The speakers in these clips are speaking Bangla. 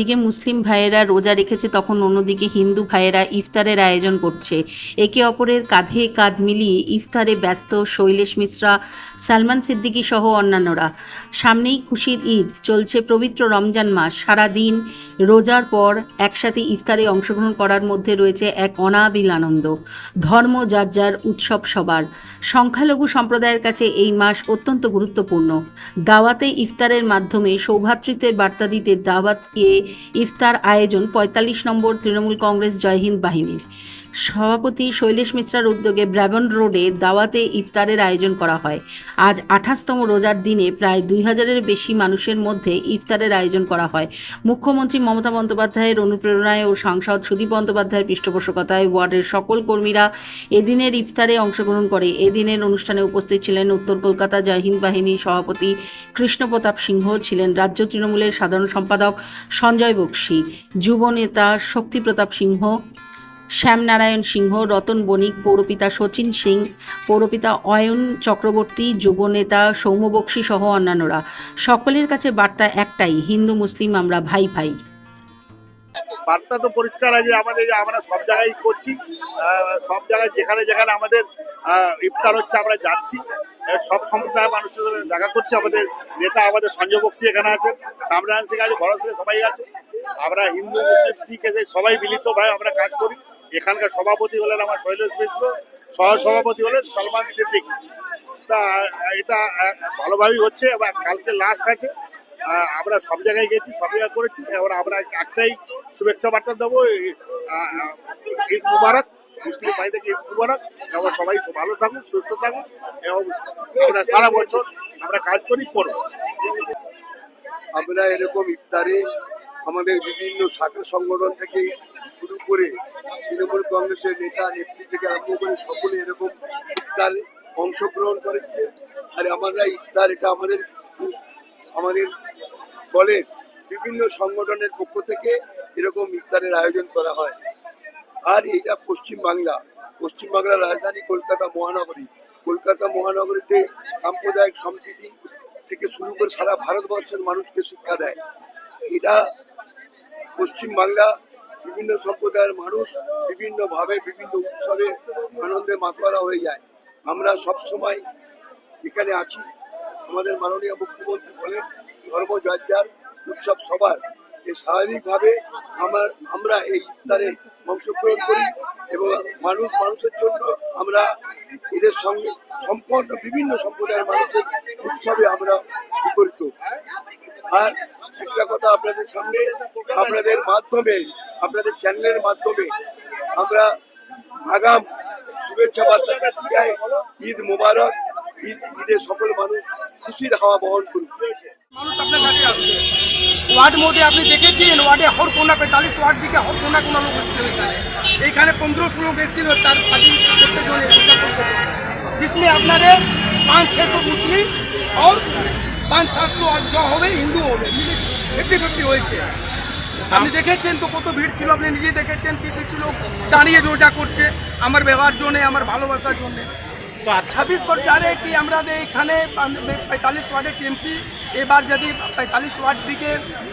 একদিকে মুসলিম ভাইয়েরা রোজা রেখেছে, তখন অন্যদিকে হিন্দু ভাইয়েরা ইফতারের আয়োজন করছে। একে অপরের কাঁধে কাঁধ মিলিয়ে ইফতারে ব্যস্ত শৈলেশ মিশ্রা, সালমান সিদ্দিকী সহ অন্যান্যরা। সামনেই খুশির ঈদ, চলছে পবিত্র রমজান মাস। সারা দিন রোজার পর একসাথে ইফতারে অংশগ্রহণ করার মধ্যে রয়েছে এক অনাবিল আনন্দ। ধর্ম যার যার উৎসব সবার। সংখ্যালঘু সম্প্রদায়ের কাছে এই মাস অত্যন্ত গুরুত্বপূর্ণ। দাওয়াতে ইফতারের মাধ্যমে সৌভ্রাতৃত্বের বার্তা দিতে দাওয়াত এ ইফতার আয়োজন পঁয়তাল্লিশ নম্বর তৃণমূল কংগ্রেস জয় হিন্দ বাহিনীর। সভাপতি শৈলেশ মিশ্রার উদ্যোগে ব্রাবন রোডে দাওয়াতে ইফতারের আয়োজন করা হয়। আজ আঠাশতম রোজার দিনে প্রায় দুই হাজারের বেশি মানুষের মধ্যে ইফতারের আয়োজন করা হয়। মুখ্যমন্ত্রী মমতা বন্দ্যোপাধ্যায়ের অনুপ্রেরণায় ও সাংসদ সুদীপ বন্দ্যোপাধ্যায়ের পৃষ্ঠপোষকতায় ওয়ার্ডের সকল কর্মীরা এদিনের ইফতারে অংশগ্রহণ করে। এদিনের অনুষ্ঠানে উপস্থিত ছিলেন উত্তর কলকাতা জয়হিন্দ বাহিনীর সভাপতি কৃষ্ণপ্রতাপ সিংহ, ছিলেন রাজ্য তৃণমূলের সাধারণ সম্পাদক সঞ্জয় বক্সি, যুব নেতা শক্তিপ্রতাপ সিংহ শ্যামনারায়ণ সিংহ, রতন বণিক, পৌরপিতা সচিন সিং, পৌরপিতা অয়ন চক্রবর্তী, যুবনেতা সৌম্য বক্সি সহ অন্যান্যরা। সকলের কাছে বার্তা একটাই, হিন্দু, মুসলিম, আমরা ভাই ভাই। বার্তা তো পরিষ্কার আছে, আমাদের আমরা সব জায়গায় করছি সব জায়গায় যেখানে যেখানে আমাদের ইফতার হচ্ছে, আমরা যাচ্ছি। সব সম্প্রদায়ের মানুষের দেখা করছি, আমাদের নেতা, আমাদের সঞ্জয় বক্সি এখানে আছেন সামরায়ণ সিং আছে, ভরত সিং সবাই আছে। আমরা হিন্দু, মুসলিম, শিখ এসে সবাই মিলিত ভাই, আমরা কাজ করি। এখানকার সভাপতি হলেন আমার শৈলেশ মিশ্র সহ সভাপতি হলেন সলমান সিদ্দিক। তা, এটা ভালোভাবেই হচ্ছে এবং কালকে লাস্ট আছে। আমরা সব জায়গায় গেছি, সব জায়গায় করেছি। এবার আমরা একটাই শুভেচ্ছা বার্তা দেবো ঈদ মুবারক, মুসলিম ভাইদেরকে ঈদ মুবারক। এবং সবাই ভালো থাকুন, সুস্থ থাকুন, এবং আমরা সারা বছর আমরা কাজ করি, করব। আমরা এরকম ইফতারে আমাদের বিভিন্ন শাখা সংগঠন থেকে শুরু করে তৃণমূল কংগ্রেসের নেতা, নেত্রী থেকে আরম্ভ করে সকলে এরকম ইফতার অংশগ্রহণ করেছে আর আমরা ইফতার এটা আমাদের আমাদের দলের বিভিন্ন সংগঠনের পক্ষ থেকে এরকম ইফতারের আয়োজন করা হয়। আর এটা পশ্চিম বাংলা পশ্চিম বাংলার রাজধানী কলকাতা মহানগরী। কলকাতা মহানগরীতে সাম্প্রদায়িক সম্প্রীতি থেকে শুরু করে সারা ভারতবর্ষের মানুষকে শিক্ষা দেয়। এটা পশ্চিম বাংলা বিভিন্ন সম্প্রদায়ের মানুষ বিভিন্নভাবে, বিভিন্ন উৎসবে আনন্দে মাতোয়ারা হয়ে যায়। আমরা সব সময় এখানে আছি। আমাদের মাননীয় মুখ্যমন্ত্রী বলেন, ধর্ম যার উৎসব সবার। এ স্বাভাবিকভাবে আমার, আমরা এই ইফতারে অংশগ্রহণ করি এবং মানুষ, মানুষের জন্য আমরা এদের সঙ্গে সম্পন্ন বিভিন্ন সম্প্রদায়ের মানুষের উৎসবে আমরা উপকৃত। আর একটা কথা আপনাদের সামনে, আপনাদের মাধ্যমে আপনাদের চ্যানেলের মাধ্যমে আমরা আগাম শুভেচ্ছা বার্তাটা শিখাই ঈদ মোবারক ঈদ ঈদে সকল মানুষ খুশির হাওয়া বহন করুক মানুষ আপনার কাছে আসবে ওয়ার্ড মোডে আপনি দেখেছেন ওয়ার্ডে হর কোনা পঁয়তাল্লিশ ওয়ার্ড দিকে হর কোনা কোনা লোক এসেছিল এখানে এইখানে পনেরোশো লোক এসেছিল তার পার্টি করতে জন্য এসেছিল जिसमें আপনাদের পাঁচ ছশো মুসলিম আর পাঁচ সাতশো জ হবে হিন্দু হবে ফিফটি ফিফটি হয়েছে আপনি দেখেছেন তো কত ভিড় ছিল আপনি নিজে দেখেছেন কি কিছু লোক দাঁড়িয়ে রোজা করছে আমার ব্যবহার জন্যে আমার ভালোবাসার জন্যে। তো ছাব্বিশ প্রচারে কি আমরা এখানে পঁয়তাল্লিশ ওয়ার্ডের টিএমসি এবার যদি পঁয়তাল্লিশ ওয়ার্ড দিকে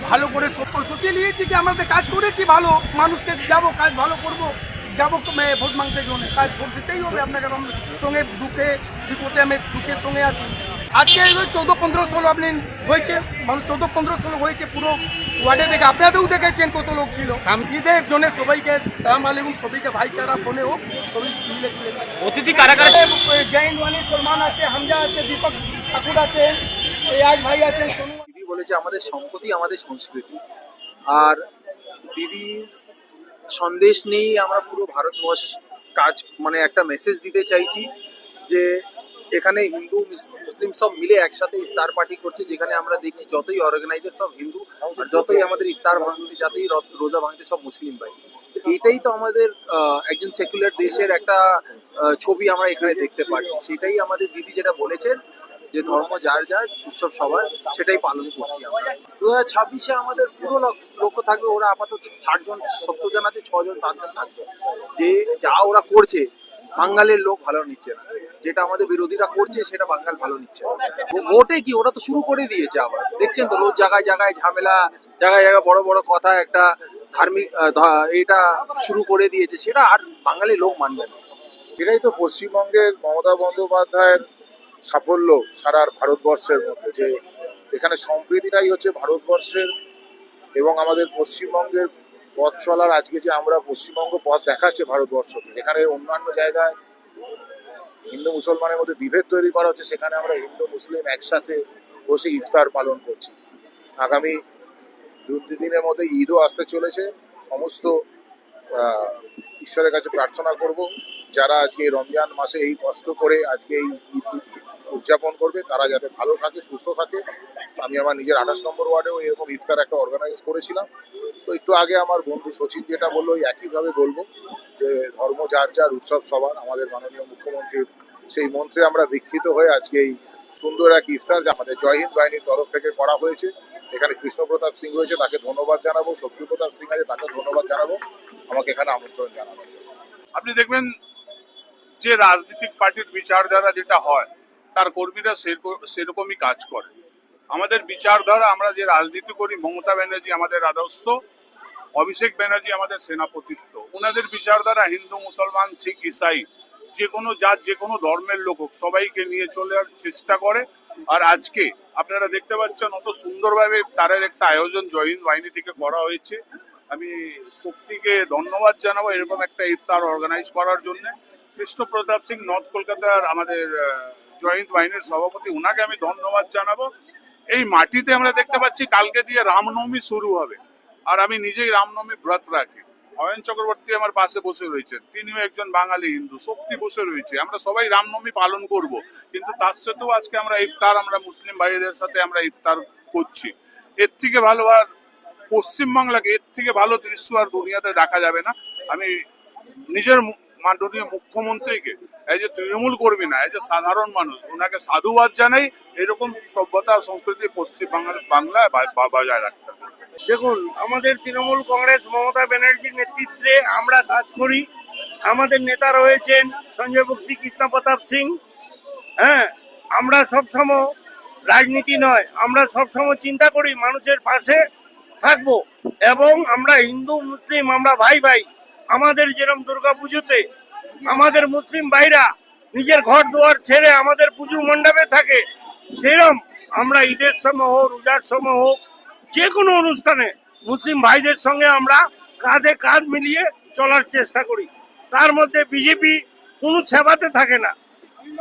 ভালো করে প্রস্তুতি নিয়েছি কি আমরা তো কাজ করেছি ভালো মানুষকে যাব কাজ ভালো করব যাব ভোট মাংতে জন্য। কাজ ভোট দিতেই হবে আপনাকে সঙ্গে দুঃখে বিপদে আমি দুঃখের সঙ্গে আছি। আজকে চৌদ্দ পনেরো ষোলো আপনি হয়েছে মানুষ চৌদ্দ পনেরো ষোলো হয়েছে পুরো ওয়ার্ডে দেখে। আপনাদেরও দেখেছেন কত লোক ছিল। ঈদের জন্য সবাইকে সালাম আলাইকুম সবাইকে ভাইচারা ফোনে হোক সবাই মিলে। অতিথি কারা কারা জৈন ওয়ানি সলমান আছে হামজা আছে দীপক ঠাকুর আছে আজ ভাই আছেন সোনু দিদি বলেছে আমাদের সম্পত্তি আমাদের সংস্কৃতি। আর দিদির সন্দেশ নেই আমরা পুরো ভারতবর্ষ কাজ মানে একটা মেসেজ দিতে চাইছি যে এখানে হিন্দু, মুস- মুসলিম সব মিলে একসাথে ইফতার পার্টি করছে, যেখানে আমরা দেখছি যতই অর্গানাইজার সব হিন্দু আর যতই আমাদের ইফতার ভাঙতে, যাতেই রোজা ভাঙতে সব মুসলিম ভাই। তো এইটাই তো আমাদের একজন সেকুলার দেশের একটা ছবি আমরা এখানে দেখতে পাচ্ছি। সেটাই আমাদের দিদি যেটা বলেছেন, যে ধর্ম যার যার, উৎসব সবার, সেটাই পালন করছি আমরা। দু হাজার ছাব্বিশে আমাদের পুরো লক- লক্ষ্য থাকবে ওরা আপাতত ষাট জন, সত্তর জন আছে ছজন সাতজন থাকবে। যে যা ওরা করছে, বাঙালের লোক ভালো নিচ্ছে না। যেটা আমাদের বিরোধীরা করছে, সেটা বাঙাল ভালো নিচ্ছে। ভোটে কি? ওরা তো শুরু করে দিয়েছে আবার। দেখছেন তো, রোজ জায়গায় জায়গায় ঝামেলা, জায়গায় জায়গায় বড় বড় কথা, একটা ধার্মিক এটা শুরু করে দিয়েছে। সেটা আর বাঙালি লোক মানবে না। এটাই তো পশ্চিমবঙ্গের মমতা বন্দ্যোপাধ্যায়ের সাফল্য সারা ভারতবর্ষের মধ্যে, যে এখানে সম্প্রীতিটাই হচ্ছে ভারতবর্ষের এবং আমাদের পশ্চিমবঙ্গের পথ চলার আজকে যে আমরা পশ্চিমবঙ্গ পথ দেখাচ্ছে ভারতবর্ষকে এখানে অন্যান্য জায়গায় হিন্দু মুসলমানের মধ্যে বিভেদ তৈরি করা হচ্ছে, সেখানে আমরা হিন্দু, মুসলিম একসাথে বসে ইফতার পালন করছি। আগামী দু দিনের মধ্যে ঈদও আসতে চলেছে। সমস্ত ঈশ্বরের কাছে প্রার্থনা করব, যারা আজকে রমজান মাসে এই কষ্ট করে আজকে এই ঈদ উদযাপন করবে, তারা যাতে ভালো থাকে, সুস্থ থাকে। আমি আমার নিজের আঠাশ নম্বর ওয়ার্ডেও এরকম ইফতার একটা অর্গানাইজ করেছিলাম। তো একটু আগে আমার বন্ধু সচিব যেটা বলল, ওই একইভাবে বলব যে ধর্ম যার যার উৎসব সবার, আমাদের মাননীয় মুখ্যমন্ত্রীর সেই মন্ত্রে আমরা দীক্ষিত হয়ে আজকে এই সুন্দর এক ইফতার যা আমাদের জয় হিন্দ বাহিনীর তরফ থেকে করা হয়েছে। এখানে কৃষ্ণপ্রতাপ সিং রয়েছে, তাকে ধন্যবাদ জানাব। শক্তি প্রতাপ সিং আছে, তাকে ধন্যবাদ জানাব। আমাকে এখানে আমন্ত্রণ জন্য। আপনি দেখবেন যে রাজনৈতিক পার্টির বিচারধারা যেটা হয়, তার কর্মীরা সেরক- সেরকমই কাজ করে। আমাদের বিচারধারা, আমরা যে রাজনীতি করি, মমতা ব্যানার্জি আমাদের আদর্শ অভিষেক ব্যানার্জি আমাদের সেনাপতিত্ব। ওনাদের বিচারধারা হিন্দু, মুসলমান, শিখ, ইসাই। যে কোনো জাত, যে কোনো ধর্মের লোক হোক, সবাইকে নিয়ে চলার চেষ্টা করে। আর আজকে আপনারা দেখতে পাচ্ছেন অত সুন্দরভাবে তারের একটা আয়োজন জয়হিন্দ বাহিনী থেকে করা হয়েছে। আমি শক্তিকে ধন্যবাদ জানাব এরকম একটা ইফতার অর্গানাইজ করার জন্য। কৃষ্ণ প্রতাপ সিং, নর্থ কলকাতার আমাদের জয়হিন্দ বাহিনীর সভাপতি ওনাকে আমি ধন্যবাদ জানাব। এই মাটিতে আমরা দেখতে পাচ্ছি কালকে দিয়ে রামনবমী শুরু হবে। আর আমি নিজেই রামনবমী ব্রত রাখি। অয়ন চক্রবর্তী আমার পাশে বসে রয়েছেন তিনিও একজন বাঙালি হিন্দু, শক্তি বসে রয়েছে। আমরা সবাই রামনবমী পালন করব, কিন্তু তার সাথেও আজকে আমরা ইফতার, আমরা মুসলিম ভাইদের সাথে আমরা ইফতার করছি। এর থেকে ভালো আর পশ্চিমবাংলাকে এর থেকে ভালো দৃশ্য আর দুনিয়াতে দেখা যাবে না। আমি নিজের মাননীয় মুখ্যমন্ত্রীকে, এই যে তৃণমূল কর্মী না, এই যে সাধারণ মানুষ, ওনাকে সাধুবাদ জানাই এরকম সভ্যতা সংস্কৃতি পশ্চিম বাংলা বাংলায় বা- বা- বজায় রাখতে দেখুন, আমাদের তৃণমূল কংগ্রেস মমতা ব্যানার্জির নেতৃত্বে আমরা কাজ করি। আমাদের নেতা রয়েছেন সঞ্জয় বক্সি, কৃষ্ণ প্রতাপ সিং। হ্যাঁ আমরা সবসময় রাজনীতি নয়, আমরা সবসময় চিন্তা করি মানুষের পাশে থাকব এবং আমরা হিন্দু, মুসলিম, আমরা ভাই ভাই, আমাদের যেরকম দুর্গা পুজোতে আমাদের মুসলিম ভাইরা নিজের ঘর দুয়ার ছেড়ে আমাদের পুজো মণ্ডপে থাকে, সেরম আমরা ঈদের সময় হোক, রোজার সময় হোক যে কোনো অনুষ্ঠানে মুসলিম ভাইদের সঙ্গে আমরা কাঁধে কাঁধ মিলিয়ে চলার চেষ্টা করি। তার মধ্যে বিজেপি কোনো সেবাতে থাকে না।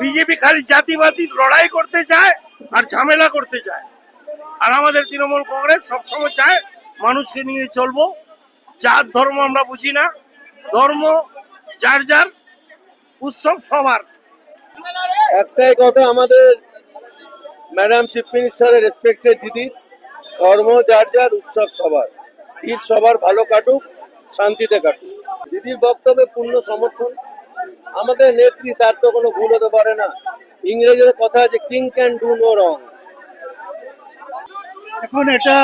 বিজেপি খালি জাতিবাদী লড়াই করতে চায় আর ঝামেলা করতে চায়। আর আমাদের তৃণমূল কংগ্রেস সবসময় চায়, মানুষকে নিয়ে চলবো। যার ধর্ম আমরা বুঝি না। ধর্ম যার যার, উৎসব সবার। একটাই কথা আমাদের ম্যাডাম চিফ মিনিস্টারের রেসপেক্টেড দিদি, ধর্ম যার যার, উৎসব সবার। ঈদ সবার ভালো কাটুক, শান্তিতে কাটুক। দিদির বক্তব্যে পূর্ণ সমর্থন। আমাদের নেত্রী, তার তো কোনো ভুল হতে পারে না। ইংরেজিতে কথা আছে king can do no wrong এখন এটা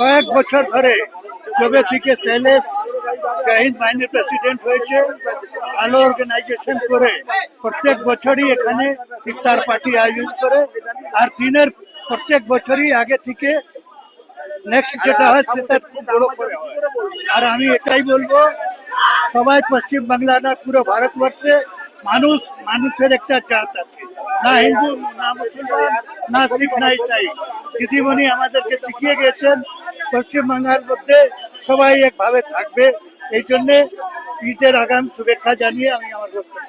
কয়েক বছর ধরে যবে থেকে শৈলেশ জাহিদ বাহিনীর প্রেসিডেন্ট হয়েছে, ভালো অর্গানাইজেশন করে প্রত্যেক বছরই এখানে ইফতার পার্টি আয়োজন করে, আর দিনের প্রত্যেক বছরই আগে থেকে নেক্সট যেটা হয় সেটা খুব বড় করে হয়। আর আমি এটাই বলব সবাই পশ্চিম বাংলা না পুরো ভারতবর্ষে মানুষ মানুষের একটা জাত আছে। না হিন্দু না মুসলমান না শিখ না ইসাই। দিদিমণি আমাদেরকে শিখিয়ে গেছেন পশ্চিম বাংলার মধ্যে সবাই একভাবে থাকবে। এই জন্যে ঈদের আগাম শুভেচ্ছা জানিয়ে আমি আমার বক্তব্য।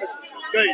জয়।